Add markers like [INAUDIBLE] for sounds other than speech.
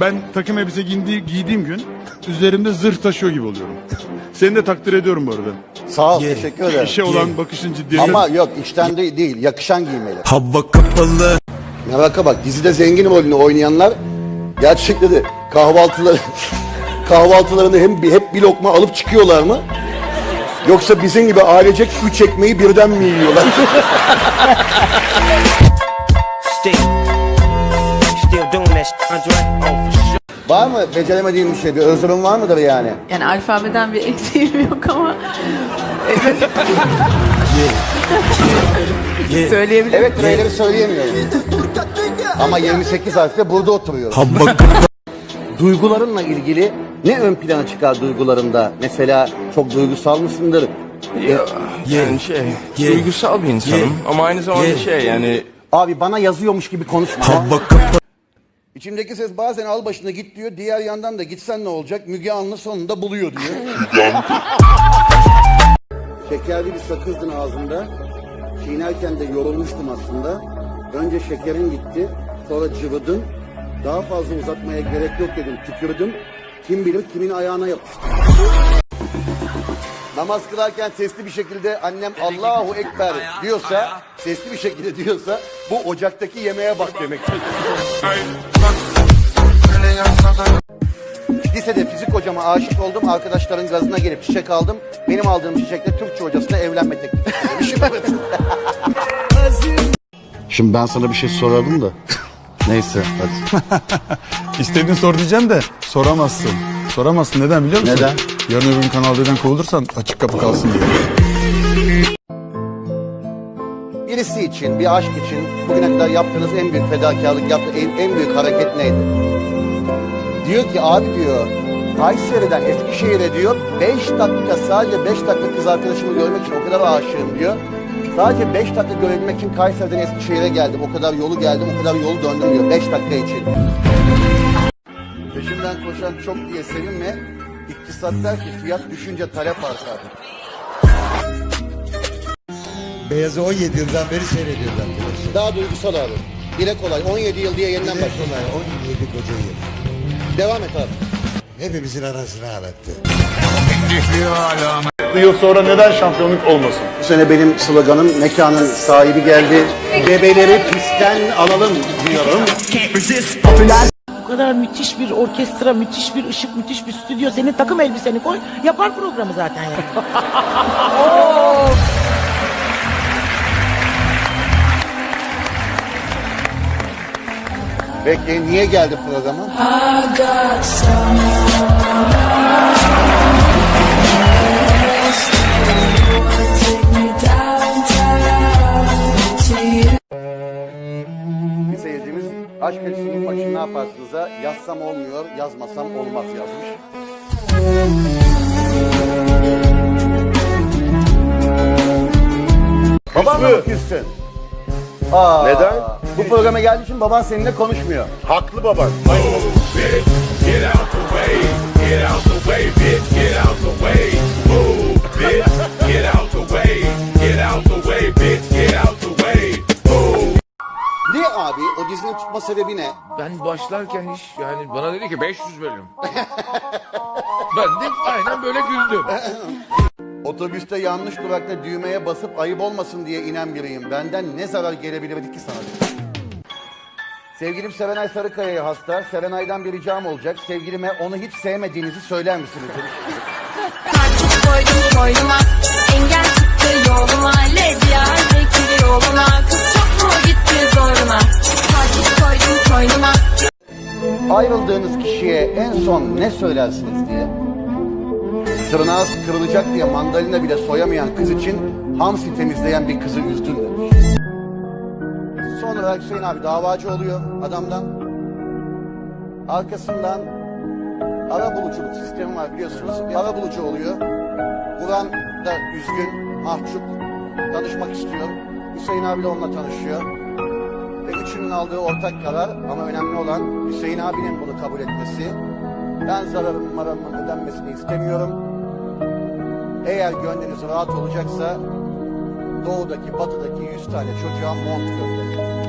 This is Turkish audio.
Ben takım elbise giydiği, giydiğim gün üzerimde zırh taşıyor gibi oluyorum. Seni de takdir ediyorum bu arada. Sağ ol teşekkür ederim. İşe olan bakışın ciddiyeti. Ama yok işten de değil yakışan giymeli. Hava kapalı Meraka bak dizide zengin rolünü oynayanlar gerçekten de kahvaltıları [LAUGHS] kahvaltılarını hem hep bir lokma alıp çıkıyorlar mı? Yoksa bizim gibi ailecek üç ekmeği birden mi yiyorlar? Still, still doing that, shit, Andre? Oh. Var mı beceremediğin bir şey? Bir özrün var mıdır yani? Yani alfabeden bir eksiğim yok ama evet. Söyleyebilirim. Evet trailer'i söyleyemiyorum. Ama 28 harfte burada oturuyorum. Duygularınla ilgili ne ön plana çıkar duygularında? Mesela çok duygusal mısındır? Yani şey, duygusal bir insanım ama aynı zamanda şey yani Abi bana yazıyormuş gibi konuşma. Kapalı İçimdeki ses bazen al başına git diyor. Diğer yandan da gitsen ne olacak? Müge Anlı sonunda buluyor diyor. [LAUGHS] Şekerli bir sakızdın ağzında. Çiğnerken de yorulmuştum aslında. Önce şekerin gitti. Sonra cıvıdın. Daha fazla uzatmaya gerek yok dedim. Tükürdüm. Kim bilir kimin ayağına yapıştı. Namaz kılarken sesli bir şekilde annem Allahu Ekber diyorsa, sesli bir şekilde diyorsa bu ocaktaki yemeğe bak demektir. Lisede fizik hocama aşık oldum. Arkadaşların gazına gelip çiçek aldım. Benim aldığım çiçekle Türkçe hocasına evlenme teklifi ettim. Şimdi ben sana bir şey sorardım da. Neyse hadi. [LAUGHS] İstediğin sor diyeceğim de soramazsın. Soramazsın neden biliyor musun? Neden? Yarın öbür gün Kanal D'den kovulursan açık kapı kalsın diye. Birisi için, bir aşk için bugüne kadar yaptığınız en büyük fedakarlık, yaptığınız en, en büyük hareket neydi? Diyor ki abi diyor Kayseri'den Eskişehir'e diyor 5 dakika sadece 5 dakika kız arkadaşımı görmek için o kadar aşığım diyor. Sadece 5 dakika görebilmek için Kayseri'den Eskişehir'e geldim. O kadar yolu geldim, o kadar yolu döndüm diyor 5 dakika için. Peşimden koşan çok diye sevinme. İktisat der ki fiyat düşünce talep artar. Beyazı 17 yıldan beri seyrediyoruz arkadaşlar. Daha duygusal abi. Dile kolay 17 yıl diye yeniden kolay 17 koca yıl. Devam et abi. Hepimizin arasına ağlattı. Yıl sonra neden şampiyonluk olmasın? Bu sene benim sloganım mekanın sahibi geldi. Bebeleri pistten alalım diyorum. Bu kadar müthiş bir orkestra, müthiş bir ışık, müthiş bir stüdyo. Senin takım elbiseni koy, yapar programı zaten yani. [LAUGHS] [LAUGHS] Peki niye geldi programa? Bir seyircimiz aşk acısı bulmak için ne yaparsınız'a yazsam olmuyor, yazmasam olmaz yazmış. Baban mı küstün? Aa, Neden? Bu programa geldiği için baban seninle konuşmuyor. Haklı baban. Niye abi? O dizinin tutma sebebi ne? ben başlarken hiç yani bana dedi ki 500 bölüm. [LAUGHS] ben de aynen böyle güldüm. [LAUGHS] Otobüste yanlış durakta düğmeye basıp ayıp olmasın diye inen biriyim. Benden ne zarar gelebilirdi ki sana? Sevgilim Serenay Sarıkaya'ya hasta. Serenay'dan bir ricam olacak. Sevgilime onu hiç sevmediğinizi söyler misiniz? demiş. Koydum koynuma. Engel çıktı yoluma. Levya Zekiri yoluna. Kız çok mu gitti zoruna? Takip koydum koynuma. Ayrıldığınız kişiye en son ne söylersiniz diye. Tırnağı kırılacak diye mandalina bile soyamayan kız için hamsi temizleyen bir kızı üzdün demiş. Son olarak Hüseyin abi davacı oluyor adamdan. Arkasından ara buluculuk sistemi var biliyorsunuz. Ara bulucu oluyor. Vuran da üzgün, mahcup, tanışmak istiyor. Hüseyin abiyle onunla tanışıyor. Ve üçünün aldığı ortak karar ama önemli olan Hüseyin abinin bunu kabul etmesi. Ben zararımın maramın ödenmesini istemiyorum. Eğer gönlünüz rahat olacaksa doğudaki batıdaki 100 tane çocuğa mont gönderin.